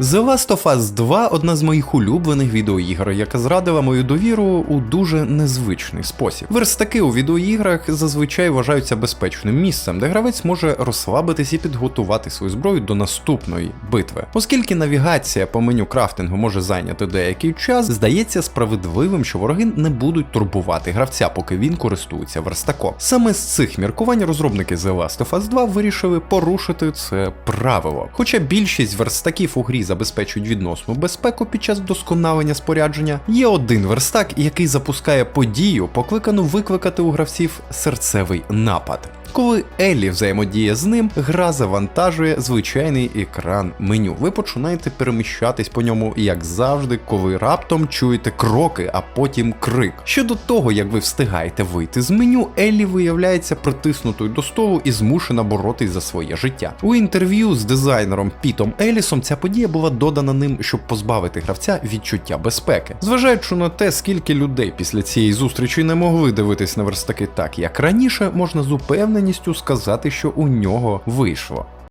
The Last of Us 2 одна з моїх улюблених відеоігр, яка зрадила мою довіру у дуже незвичний спосіб. Верстаки у відеоіграх зазвичай вважаються безпечним місцем, де гравець може розслабитись і підготувати свою зброю до наступної битви. Оскільки навігація по меню крафтингу може зайняти деякий час, здається справедливим, що вороги не будуть турбувати гравця, поки він користується верстаком. Саме з цих міркувань розробники The Last of Us 2 вирішили порушити це правило. Хоча більшість верстаків у грі забезпечують відносну безпеку під час вдосконалення спорядження, є один верстак, який запускає подію, покликану викликати у гравців серцевий напад. Коли Еллі взаємодіє з ним, гра завантажує звичайний екран меню. Ви починаєте переміщатись по ньому, як завжди, коли раптом чуєте кроки, а потім крик. Щодо того, як ви встигаєте вийти з меню, Еллі виявляється притиснутою до столу і змушена боротись за своє життя. У інтерв'ю з дизайнером Пітом Елісом ця подія була додана ним, щоб позбавити гравця відчуття безпеки. Зважаючи на те, скільки людей після цієї зустрічі не могли дивитись на верстаки так, як раніше, можна з упевненістю сказати, що у нього вийшло.